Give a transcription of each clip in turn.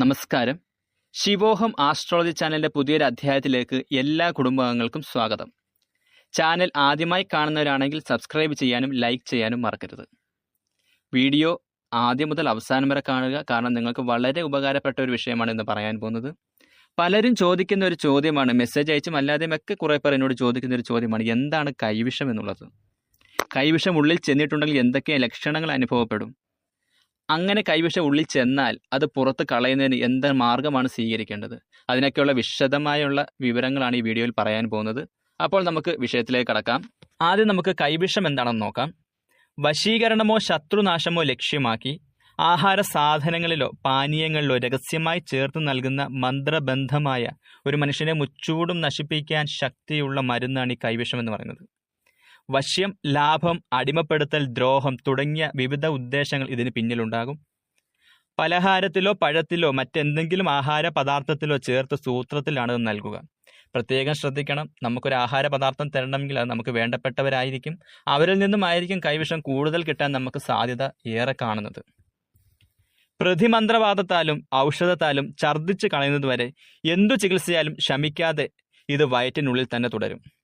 നമസ്കാരം. ശിവോഹം ആസ്ട്രോളജി ചാനലിന്റെ പുതിയൊരു അധ്യായത്തിലേക്ക് എല്ലാ കുടുംബാംഗങ്ങൾക്കും സ്വാഗതം. ചാനൽ ആദ്യമായി കാണുന്നവരാണെങ്കിൽ സബ്സ്ക്രൈബ് ചെയ്യാനും ലൈക്ക് ചെയ്യാനും മറക്കരുത്. വീഡിയോ ആദ്യം മുതൽ അവസാനം വരെ കാണുക. കാരണം നിങ്ങൾക്ക് വളരെ ഉപകാരപ്പെട്ട ഒരു വിഷയമാണ് ഇന്ന് പറയാൻ പോകുന്നത്. പലരും ചോദിക്കുന്ന ഒരു ചോദ്യമാണ് മെസ്സേജ് അയച്ചും അല്ലാതെയും ഒക്കെ കുറേ പേർ എന്നോട് ചോദിക്കുന്ന ഒരു ചോദ്യമാണ് എന്താണ് കൈവിഷം എന്നുള്ളത്? കൈവിഷം ഉള്ളിൽ ചെന്നിട്ടുണ്ടെങ്കിൽ എന്തൊക്കെ ലക്ഷണങ്ങൾ അനുഭവപ്പെടും? അങ്ങനെ കൈവിഷം ഉള്ളിൽ ചെന്നാൽ അത് പുറത്ത് കളയുന്നതിന് എന്ത് മാർഗമാണ് സ്വീകരിക്കേണ്ടത്? അതിനൊക്കെയുള്ള വിശദമായുള്ള വിവരങ്ങളാണ് ഈ വീഡിയോയിൽ പറയാൻ പോകുന്നത്. അപ്പോൾ നമുക്ക് വിഷയത്തിലേക്ക് കടക്കാം. ആദ്യം നമുക്ക് കൈവിഷം എന്താണെന്ന് നോക്കാം. വശീകരണമോ ശത്രുനാശമോ ലക്ഷ്യമാക്കി ആഹാര സാധനങ്ങളിലോ പാനീയങ്ങളിലോ രഹസ്യമായി ചേർത്ത് നൽകുന്ന മന്ത്രബന്ധമായ ഒരു മനുഷ്യനെ മുച്ചൂടും നശിപ്പിക്കാൻ ശക്തിയുള്ള മരുന്നാണ് ഈ കൈവിഷം എന്ന് പറയുന്നത്. വശ്യം ലാഭം അടിമപ്പെടുത്തൽ ദ്രോഹം തുടങ്ങിയ വിവിധ ഉദ്ദേശങ്ങൾ ഇതിന് പിന്നിലുണ്ടാകും. പലഹാരത്തിലോ പഴത്തിലോ മറ്റെന്തെങ്കിലും ആഹാര പദാർത്ഥത്തിലോ ചേർത്ത് സൂത്രത്തിലാണ് ഇത് നൽകുക. പ്രത്യേകം ശ്രദ്ധിക്കണം. നമുക്കൊരു ആഹാര പദാർത്ഥം തരണമെങ്കിൽ അത് നമുക്ക് വേണ്ടപ്പെട്ടവരായിരിക്കും. അവരിൽ നിന്നും ആയിരിക്കും കൈവിഷം കൂടുതൽ കിട്ടാൻ നമുക്ക് സാധ്യത ഏറെ കാണുന്നത്. പ്രതിമന്ത്രവാദത്താലും ഔഷധത്താലും ഛർദ്ദിച്ച് കളയുന്നതുവരെ എന്തു ചികിത്സയാലും ശമിക്കാതെ ഇത് വയറ്റിനുള്ളിൽ തന്നെ തുടരും.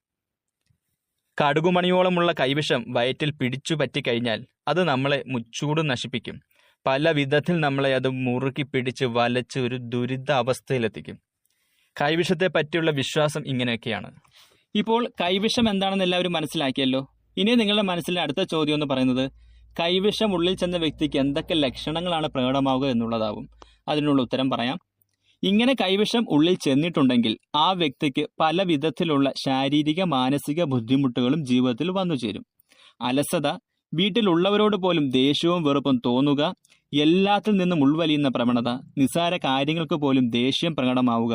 കടുകുമണിയോളമുള്ള കൈവിഷം വയറ്റിൽ പിടിച്ചു പറ്റിക്കഴിഞ്ഞാൽ അത് നമ്മളെ മുച്ചൂട് നശിപ്പിക്കും. പല വിധത്തിൽ നമ്മളെ അത് മുറുക്കി പിടിച്ച് വലച്ച് ഒരു ദുരിത അവസ്ഥയിലെത്തിക്കും. കൈവിഷത്തെ പറ്റിയുള്ള വിശ്വാസം ഇങ്ങനെയൊക്കെയാണ്. ഇപ്പോൾ കൈവിഷം എന്താണെന്ന് എല്ലാവരും മനസ്സിലാക്കിയല്ലോ? ഇനി നിങ്ങളുടെ മനസ്സിലെ അടുത്ത ചോദ്യം എന്ന് പറയുന്നത് കൈവിഷം ഉള്ളിൽ ചെന്ന വ്യക്തിക്ക് എന്തൊക്കെ ലക്ഷണങ്ങളാണ് പ്രകടമാവുക എന്നുള്ളതാവും. അതിനുള്ള ഉത്തരം പറയാം. ഇങ്ങനെ കൈവശം ഉള്ളിൽ ചെന്നിട്ടുണ്ടെങ്കിൽ ആ വ്യക്തിക്ക് പല വിധത്തിലുള്ള ശാരീരിക മാനസിക ബുദ്ധിമുട്ടുകളും ജീവിതത്തിൽ വന്നു ചേരും. അലസത വീട്ടിലുള്ളവരോട് പോലും ദേഷ്യവും വെറുപ്പും തോന്നുക എല്ലാത്തിൽ നിന്നും ഉൾവലിയുന്ന പ്രവണത നിസ്സാര കാര്യങ്ങൾക്ക് പോലും ദേഷ്യം പ്രകടമാവുക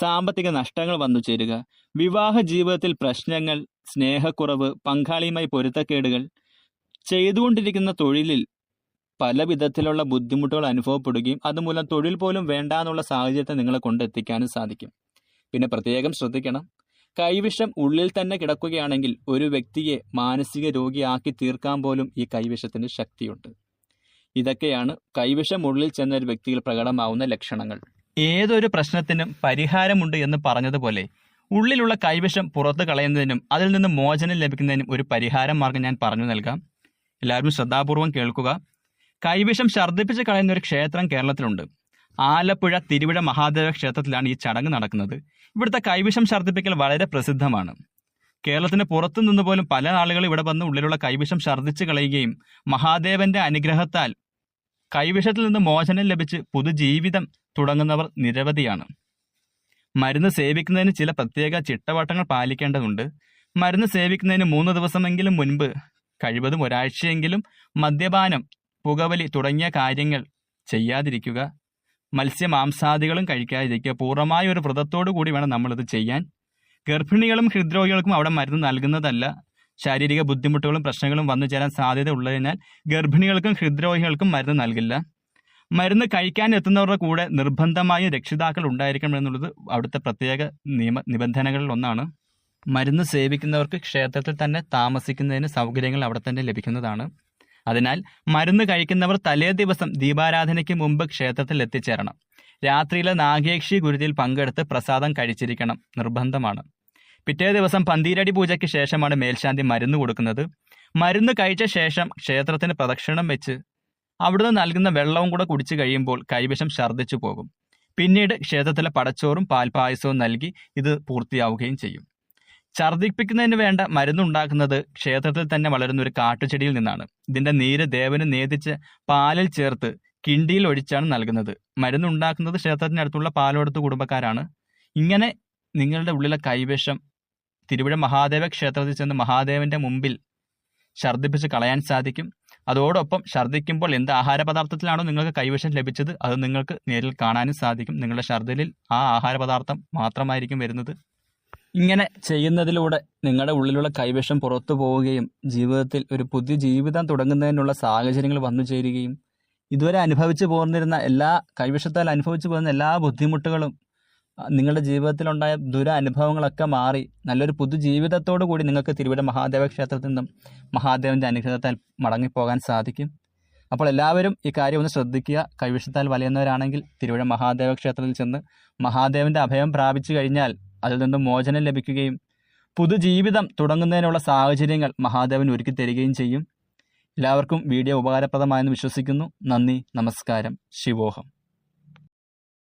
സാമ്പത്തിക നഷ്ടങ്ങൾ വന്നു ചേരുക വിവാഹ ജീവിതത്തിൽ പ്രശ്നങ്ങൾ സ്നേഹക്കുറവ് പങ്കാളിയുമായി പൊരുത്തക്കേടുകൾ ചെയ്തുകൊണ്ടിരിക്കുന്ന തൊഴിലിൽ പല വിധത്തിലുള്ള ബുദ്ധിമുട്ടുകൾ അനുഭവപ്പെടുകയും അതുമൂലം തൊഴിൽ പോലും വേണ്ട എന്നുള്ള സാഹചര്യത്തെ നിങ്ങളെ കൊണ്ടെത്തിക്കാനും സാധിക്കും. പിന്നെ പ്രത്യേകം ശ്രദ്ധിക്കണം. കൈവിഷം ഉള്ളിൽ തന്നെ കിടക്കുകയാണെങ്കിൽ ഒരു വ്യക്തിയെ മാനസിക രോഗിയാക്കി തീർക്കാൻ പോലും ഈ കൈവിഷത്തിന് ശക്തിയുണ്ട്. ഇതൊക്കെയാണ് കൈവിഷം ഉള്ളിൽ ചെന്ന ഒരു വ്യക്തിയിൽ പ്രകടമാവുന്ന ലക്ഷണങ്ങൾ. ഏതൊരു പ്രശ്നത്തിനും പരിഹാരമുണ്ട് എന്ന് പറഞ്ഞതുപോലെ ഉള്ളിലുള്ള കൈവിഷം പുറത്തു കളയുന്നതിനും അതിൽ നിന്ന് മോചനം ലഭിക്കുന്നതിനും ഒരു പരിഹാര മാർഗം ഞാൻ പറഞ്ഞു നൽകാം. എല്ലാവരും ശ്രദ്ധാപൂർവം കേൾക്കുക. കൈവിഷം ഛർദ്ദിപ്പിച്ച് കളയുന്ന ഒരു ക്ഷേത്രം കേരളത്തിലുണ്ട്. ആലപ്പുഴ തിരുവിഴ മഹാദേവ ക്ഷേത്രത്തിലാണ് ഈ ചടങ്ങ് നടക്കുന്നത്. ഇവിടുത്തെ കൈവിഷം ഛർദ്ദിപ്പിക്കൽ വളരെ പ്രസിദ്ധമാണ്. കേരളത്തിന് പുറത്തു നിന്ന് പോലും പല ആളുകൾ ഇവിടെ വന്ന് ഉള്ളിലുള്ള കൈവിഷം ഛർദ്ദിച്ച് കളയുകയും മഹാദേവന്റെ അനുഗ്രഹത്താൽ കൈവിഷത്തിൽ നിന്ന് മോചനം ലഭിച്ച് പുതുജീവിതം തുടങ്ങുന്നവർ നിരവധിയാണ്. മരുന്ന് സേവിക്കുന്നതിന് ചില പ്രത്യേക ചിട്ടവട്ടങ്ങൾ പാലിക്കേണ്ടതുണ്ട്. മരുന്ന് സേവിക്കുന്നതിന് മൂന്ന് ദിവസമെങ്കിലും മുൻപ് കഴിവതും ഒരാഴ്ചയെങ്കിലും മദ്യപാനം പുകവലി തുടങ്ങിയ കാര്യങ്ങൾ ചെയ്യാതിരിക്കുക. മത്സ്യമാംസാദികളും കഴിക്കാതിരിക്കുക. പൂർണമായ ഒരു വ്രതത്തോടു കൂടി വേണം നമ്മളിത് ചെയ്യാൻ. ഗർഭിണികളും ഹൃദ്രോഗികൾക്കും അവിടെ മരുന്ന് നൽകുന്നതല്ല. ശാരീരിക ബുദ്ധിമുട്ടുകളും പ്രശ്നങ്ങളും വന്നു ചേരാൻ സാധ്യത ഉള്ളതിനാൽ ഗർഭിണികൾക്കും ഹൃദ്രോഗികൾക്കും മരുന്ന് നൽകില്ല. മരുന്ന് കഴിക്കാൻ എത്തുന്നവരുടെ കൂടെ നിർബന്ധമായ രക്ഷിതാക്കൾ ഉണ്ടായിരിക്കണം എന്നുള്ളത് അവിടുത്തെ പ്രത്യേക നിയമ നിബന്ധനകളിൽ ഒന്നാണ്. മരുന്ന് സേവിക്കുന്നവർക്ക് ക്ഷേത്രത്തിൽ തന്നെ താമസിക്കുന്നതിന് സൗകര്യങ്ങൾ അവിടെ തന്നെ ലഭിക്കുന്നതാണ്. അതിനാൽ മരുന്ന് കഴിക്കുന്നവർ തലേ ദിവസം ദീപാരാധനയ്ക്ക് മുമ്പ് ക്ഷേത്രത്തിൽ എത്തിച്ചേരണം. രാത്രിയിലെ നാഗേക്ഷി ഗുരുതിയിൽ പങ്കെടുത്ത് പ്രസാദം കഴിച്ചിരിക്കണം. നിർബന്ധമാണ്. പിറ്റേ ദിവസം പന്തീരടി പൂജയ്ക്ക് ശേഷമാണ് മേൽശാന്തി മരുന്ന് കൊടുക്കുന്നത്. മരുന്ന് കഴിച്ച ശേഷം ക്ഷേത്രത്തിന് പ്രദക്ഷിണം വെച്ച് അവിടുന്ന് നൽകുന്ന വെള്ളവും കൂടെ കുടിച്ചു കഴിയുമ്പോൾ കൈവശം ഛർദ്ദിച്ചു പോകും. പിന്നീട് ക്ഷേത്രത്തിലെ പടച്ചോറും പാൽപായസവും നൽകി ഇത് പൂർത്തിയാവുകയും ചെയ്യും. ഛർദ്ദിപ്പിക്കുന്നതിന് വേണ്ട മരുന്നുണ്ടാക്കുന്നത് ക്ഷേത്രത്തിൽ തന്നെ വളരുന്ന ഒരു കാട്ടുചെടിയിൽ നിന്നാണ്. ഇതിന്റെ നീര് ദേവന് നേതിച്ച് പാലിൽ ചേർത്ത് കിണ്ടിയിൽ ഒഴിച്ചാണ് നൽകുന്നത്. മരുന്നുണ്ടാക്കുന്നത് ക്ഷേത്രത്തിനടുത്തുള്ള പാലോടത്ത് കുടുംബക്കാരാണ്. ഇങ്ങനെ നിങ്ങളുടെ ഉള്ളിലെ കൈവശം തിരുവിഴ മഹാദേവ ക്ഷേത്രത്തിൽ ചെന്ന് മഹാദേവന്റെ മുമ്പിൽ ഛർദ്ദിപ്പിച്ച് കളയാൻ സാധിക്കും. അതോടൊപ്പം ഛർദ്ദിക്കുമ്പോൾ എന്ത് ആഹാര പദാർത്ഥത്തിലാണോ നിങ്ങൾക്ക് കൈവശം ലഭിച്ചത് അത് നിങ്ങൾക്ക് നേരിൽ കാണാനും സാധിക്കും. നിങ്ങളുടെ ഛർദ്ദിലിൽ ആ ആഹാര പദാർത്ഥം മാത്രമായിരിക്കും വരുന്നത്. ഇങ്ങനെ ചെയ്യുന്നതിലൂടെ നിങ്ങളുടെ ഉള്ളിലുള്ള കൈവശം പുറത്തു പോവുകയും ജീവിതത്തിൽ ഒരു പുതിയ ജീവിതം തുടങ്ങുന്നതിനുള്ള സാഹചര്യങ്ങൾ വന്നു ചേരുകയും ഇതുവരെ അനുഭവിച്ചു പോന്നിരുന്ന എല്ലാ കൈവശത്താൽ അനുഭവിച്ചു പോകുന്ന എല്ലാ ബുദ്ധിമുട്ടുകളും നിങ്ങളുടെ ജീവിതത്തിലുണ്ടായ ദുരനുഭവങ്ങളൊക്കെ മാറി നല്ലൊരു പുതുജീവിതത്തോടു കൂടി നിങ്ങൾക്ക് തിരുവിട മഹാദേവ ക്ഷേത്രത്തിൽ നിന്നും മഹാദേവന്റെ അനുഗ്രഹത്താൽ മടങ്ങിപ്പോകാൻ സാധിക്കും. അപ്പോൾ എല്ലാവരും ഈ കാര്യം ഒന്ന് ശ്രദ്ധിക്കുക. കൈവിഷത്താൽ വലയുന്നവരാണെങ്കിൽ തിരുവഴ മഹാദേവ ക്ഷേത്രത്തിൽ ചെന്ന് മഹാദേവന്റെ അഭയം പ്രാപിച്ചു കഴിഞ്ഞാൽ അതിൽ നിന്നും മോചനം ലഭിക്കുകയും പുതുജീവിതം തുടങ്ങുന്നതിനുള്ള സാഹചര്യങ്ങൾ മഹാദേവൻ ഒരുക്കി തരികയും ചെയ്യും. എല്ലാവർക്കും വീഡിയോ ഉപകാരപ്രദമായെന്ന് വിശ്വസിക്കുന്നു. നന്ദി നമസ്കാരം. ശിവോഹം.